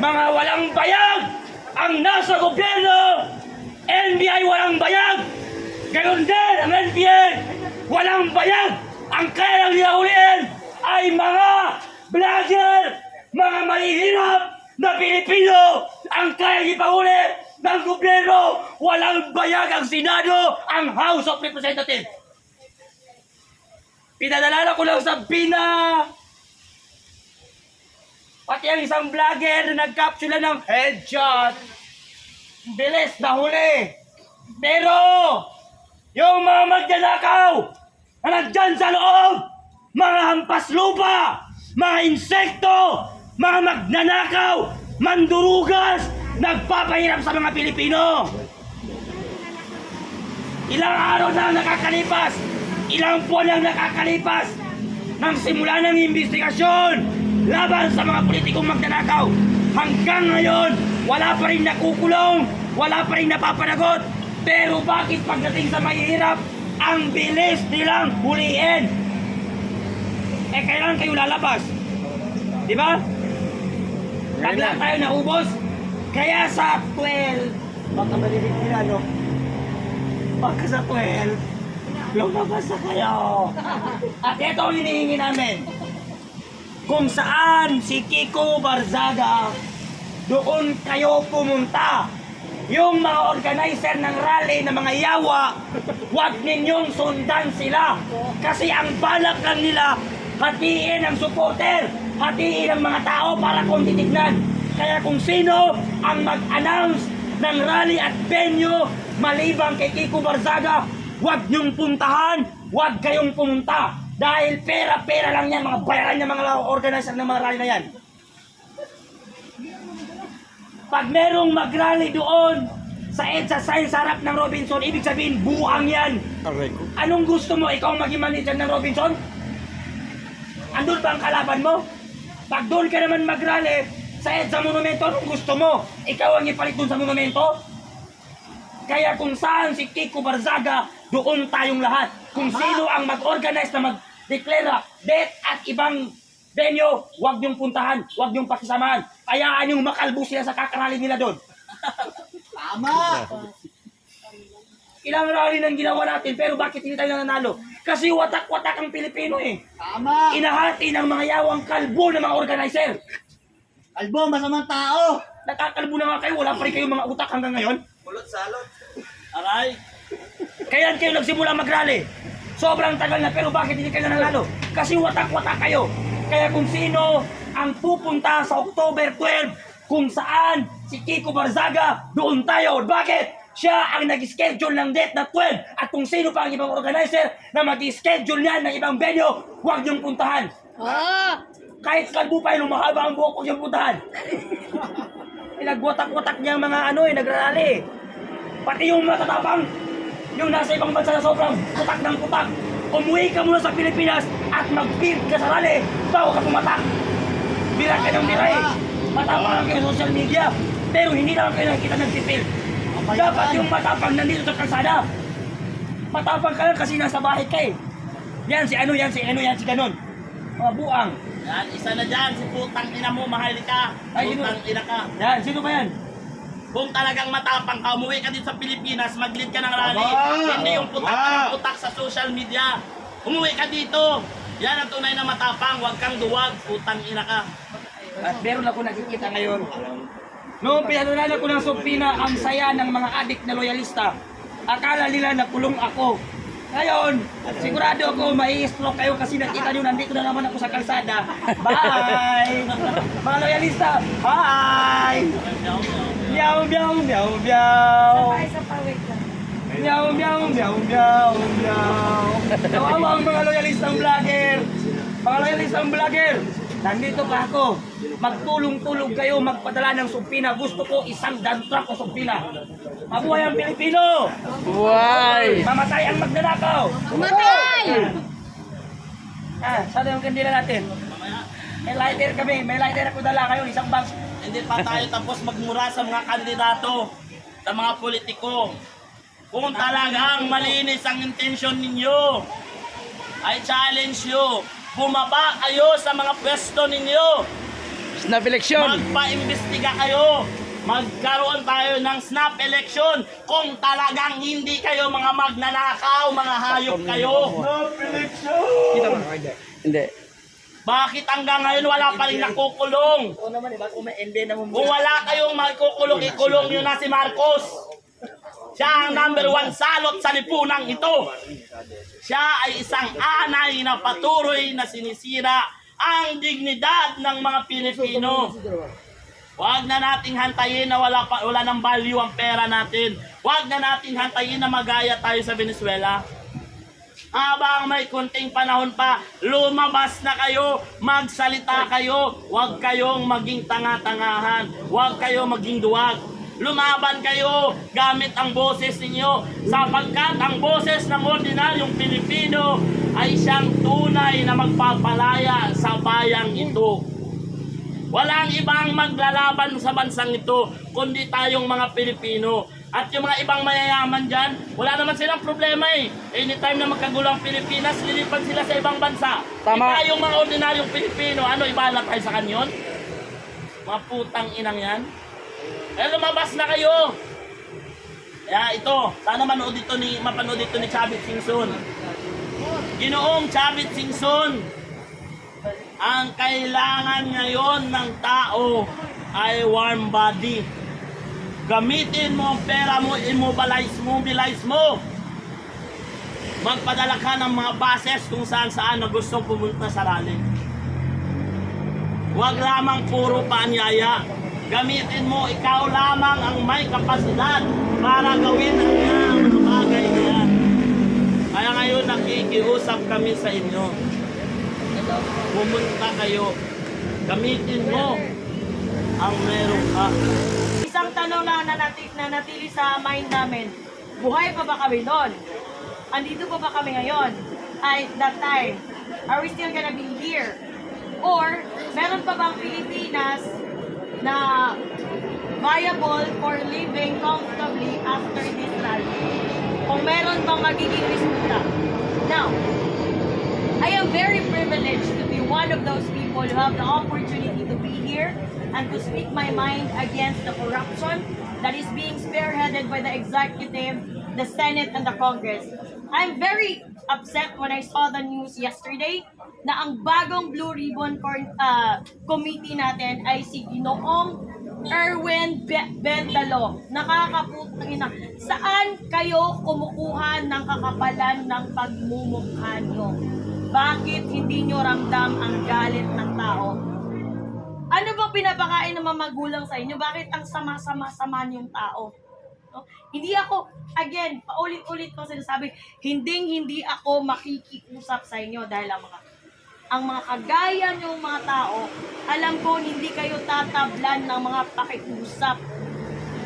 Mga walang bayag ang nasa gobyerno! NBI walang bayag! Gayon din ang NBI! Walang bayag! Ang kaya nilauliin ay mga vlogger! Mga mahihirap na Pilipino! Ang kaya ipahuli ng gobyerno! Walang bayag ang Senado! Ang House of Representatives! Pinadalala ko lang sa Pina! Pati ang isang vlogger na nag-capture ng headshot. Bilis na huli. Pero, yung mga magnanakaw na nandyan sa loob, mga hampas lupa, mga insekto, mga magnanakaw, mandurugas, nagpapahirap sa mga Pilipino. Ilang araw na nakakalipas, ilang buwan na nakakalipas, nang simula ng investigasyon laban sa mga politikong magnanakaw. Hanggang ngayon, wala pa rin nakukulong, wala pa rin napapanagot. Pero bakit pagdating sa mahihirap, ang bilis nilang huliin? Eh, kailan kayo lalabas? Di ba? Bigla tayo naubos. Kaya sa 12, baka malibig nila, no? Baka sa 12, lumabas na kayo. At ito ang hinihingi namin. Kung saan si Kiko Barzaga, doon kayo pumunta. Yung mga organizer ng rally na mga yawa, huwag ninyong sundan sila. Kasi ang balak lang nila, hatiin ang supporter, hatiin ang mga tao para kung titignan. Kaya kung sino ang mag-announce ng rally at venue malibang kay Kiko Barzaga, huwag niyong puntahan, huwag kayong pumunta. Dahil pera-pera lang yan, mga bayaran niya mga organizer ng mga rally na yan. Pag merong mag-rally doon sa EDSA sa harap ng Robinson, ibig sabihin buang yan. Anong gusto mo? Ikaw maging manager ng Robinson? Andun ba ang kalaban mo? Pag doon ka naman mag-rally sa EDSA Monumento, anong gusto mo? Ikaw ang ipalit doon sa monumento? Kaya kung saan si Kiko Barzaga, doon tayong lahat. Kung sino ang mag-organize na mag-deklara death at ibang venue, huwag niyong puntahan, huwag niyong pakisamahan. Hayaan yung makalbo sila sa kakarali nila doon. Tama! Ilang rally nang ginawa natin, pero bakit hindi tayo nananalo? Kasi watak-watak ang Pilipino eh. Tama! Inahati ng mga yawang kalbo ng mga organizer. Albo, masamang tao! Nakakalbo na nga kayo, wala pa rin kayong mga utak hanggang ngayon. Kulot salot! Aray! Kaya kayo nagsimula mag-rally. Sobrang tagal na pero bakit hindi kayo nanalo? Kasi watak-watak kayo. Kaya kung sino ang pupunta sa October 12, kung saan si Kiko Barzaga, doon tayo. Bakit? Siya ang nag-schedule ng date na 12 at kung sino pa ang ibang organizer na mag-schedule niyan ng ibang venue, huwag niyong puntahan. Oh! Kahit kalbo pa yun, mahaba ang buhok, huwag niyong puntahan. Pinagwatak-watak niya ang mga ano eh, nagrarally. Pati yung matatapang, yung nasa ibang bansa na sobrang putak ng putak. Umuwi ka muna sa Pilipinas at mag-build ka sa rally bago ka pumatak. Bira ka ng bira eh. Matapang lang kayo social media, pero hindi naman kayo nakikita nag-feel. Dapat yung matapang nandito sa kalsada. Matapang ka lang kasi nasa bahay ka eh. Yan si ano, yan si ano, yan si ganon. Mga buang. Yan, isa na dyan, si putang ina mo, mahal ka. Putang ina ka. Yan, sino ba yan? Kung talagang matapang ka, umuwi ka dito sa Pilipinas, mag-lead ka ng rally. Aba! Hindi yung putak Aba! ng putak sa social media. Umuwi ka dito. Yan ang tunay na matapang, huwag kang duwag, putang ina ka. At meron ako nakikita ngayon. Noong pinatunayan ko ng Sopina, ang saya ng mga adik na loyalista. Akala nila nakulong ako. Ngayon, sigurado ako mai-stroke kayo kasi nakita nyo nandito na naman ako sa kalsada. Bye! Mga loyalista, bye! Meow, meow, meow, meow! Sa pawid lang. Meow, meow, meow, meow, meow. Kawawa ang mga loyalistang vlogger. Mga loyalistang vlogger. Nandito pa ako. Magtulong-tulong kayo magpadala ng sumpina. Gusto ko isang truck o sumpina. Mabuhay ang Pilipino! Why? Mamatay ang magnanakaw! Umatay! Ah, sana yung kandila natin. May lighter kami. May lighter ako dala kayo. Isang box. Hindi pa tayo tapos magmura sa mga kandidato, sa mga politiko. Kung talagang malinis ang intensyon ninyo, I challenge you, bumaba kayo sa mga pwesto ninyo. Snap election. Magpa-imbestiga kayo. Magkaroon tayo ng snap election kung talagang hindi kayo mga magnanakaw, mga hayop kayo. Hindi. Bakit hanggang ngayon wala pa rin nakukulong? Oo naman, iba kung ende na mo. Kung wala kayong makukulong, ikulong nyo na si Marcos. Siya ang number one salot sa lipunang ito. Siya ay isang anay na patuloy na sinisira ang dignidad ng mga Pilipino. Huwag na nating hantayin na wala, pa, wala ng value ang pera natin. Huwag na nating hantayin na magaya tayo sa Venezuela. Habang may kunting panahon pa, lumabas na kayo, magsalita kayo, huwag kayong maging tanga-tangahan, huwag kayong maging duwag. Lumaban kayo gamit ang boses ninyo sapagkat ang boses ng ordinaryong Pilipino ay siyang tunay na magpapalaya sa bayang ito. Walang ibang maglalaban sa bansang ito kundi tayong mga Pilipino. At yung mga ibang mayayaman dyan, wala naman silang problema eh. Anytime na magkagulo ang Pilipinas, lilipat sila sa ibang bansa. Tama. Eh, tayong mga ordinaryong Pilipino, ano, ibala tayo sa kanyon? Mga putang inang yan. Eh, lumabas na kayo. Kaya ito, sana manood dito ni, mapanood dito ni Chavit Singson. Ginoong Chavit Singson, ang kailangan ngayon ng tao ay warm body. Gamitin mo ang pera mo, immobilize, mobilize mo. Magpadala ka ng mga bases kung saan saan na gustong pumunta sa rally. Huwag lamang puro paanyaya. Gamitin mo, ikaw lamang ang may kapasidad para gawin ang mga bagay na. Kaya ngayon nakikiusap kami sa inyo pumunta kayo. Gamitin mo ang meron ka. Isang tanong na nanatili, nanatili sa mind namin, buhay pa ba kami noon? Andito pa ba kami ngayon? At that time, are we still gonna be here? Or, meron pa bang Pilipinas na viable for living comfortably after this rally? Kung meron bang magiging resulta? Now, I am very privileged to be one of those people who have the opportunity to be here and to speak my mind against the corruption that is being spearheaded by the executive, the Senate, and the Congress. I'm very upset when I saw the news yesterday na ang bagong Blue Ribbon uh, Committee natin ay si Ginoong Erwin Be- Bendalo. Nakakaputang ina. Saan kayo kumukuha ng kakapalan ng pagmumukha nyo? Bakit hindi nyo ramdam ang galit ng tao? Ano bang pinapakain ng mga magulang sa inyo? Bakit ang sama-sama-sama niyong tao? No? Hindi ako, again, paulit-ulit ko sinasabi, hindi hindi ako makikiusap sa inyo dahil ang mga ang mga kagaya niyong mga tao, alam ko hindi kayo tatablan ng mga pakiusap.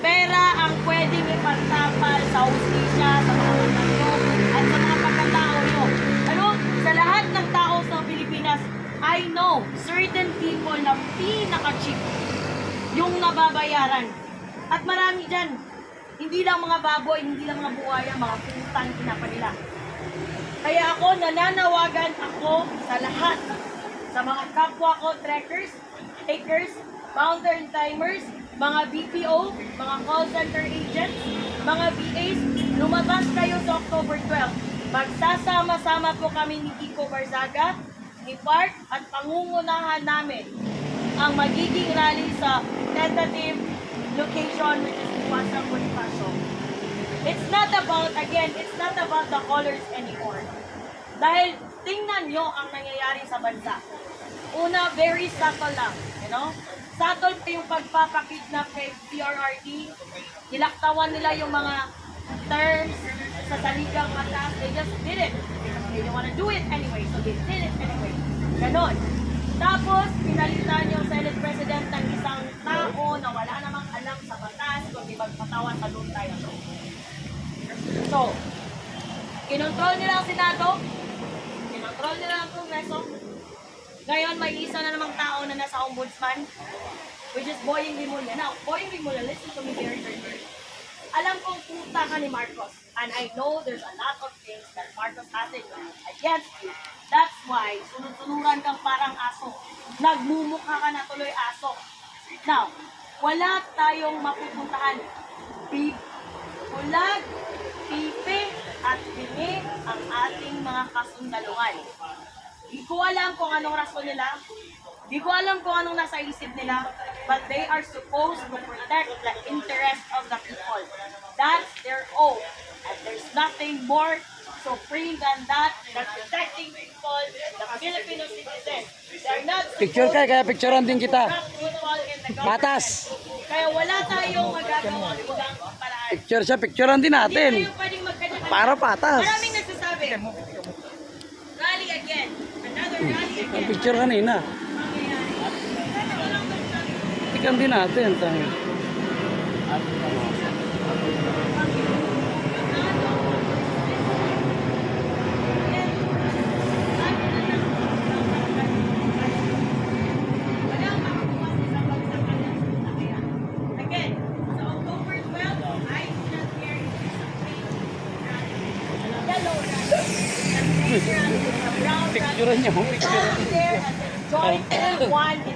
Pera ang pwedeng ipagtapal sa hustisya, sa mga I know certain people na pinaka-cheap yung nababayaran. At marami dyan. Hindi lang mga baboy, hindi lang mga buhaya, mga putang kinapa nila. Kaya ako, nananawagan ako sa lahat, sa mga kapwa ko, trekkers, takers, mountain timers, mga BPO, mga call center agents, mga VAs, lumabas kayo sa October 12. Magsasama-sama po kami ni Kiko Barzaga, ni Park, at pangungunahan namin ang magiging rally sa tentative location which is Pasang Bonifacio. It's not about, again, it's not about the colors anymore. Dahil tingnan nyo ang nangyayari sa bansa. Una, very subtle lang, you know? Subtle pa yung pagpapakidnap kay PRRD. Nilaktawan nila yung mga terms sa saligang mata. They just did it. They don't wanna do it anyway, so they did it anyway. Ganon. Tapos, pinalitan yung Senate President ng isang tao na wala namang alam sa batas, kundi magpatawan sa doon tayo. So, kinontrol nila ang Senado, kinontrol nila ang Kongreso. Ngayon, may isa na namang tao na nasa ombudsman, which is Boying Rimulya. Now, Boying Rimulya, listen to me very, very, very. alam kong puta ka ni Marcos. And I know there's a lot of things that Marcos has in mind against you. That's why, sunod-sunuran kang parang aso. Nagmumukha ka na tuloy aso. Now, wala tayong mapupuntahan. Big, bulag, pipe, at bini ang ating mga kasundaluhan. Di ko alam kung anong rason nila. Di ko alam kung anong nasa isip nila. But they are supposed to protect the interest of the people. That's their oath. And there's nothing more supreme than that than protecting people, the Filipino citizens. They're not Picture ka, kaya picturean din kita. Patas. Kaya wala tayong magagawang ibang paraan. Picture siya, picturean din Hindi natin. tayo pwedeng magkanya-kanya. Para patas. Maraming nagsasabi. Rally again. Another rally again. Picture kanina. Picturean din natin. Tayo. Again, sa October 12, I do not care if it's a pink rally, a yellow rally, a green rally, a brown rally. Picturean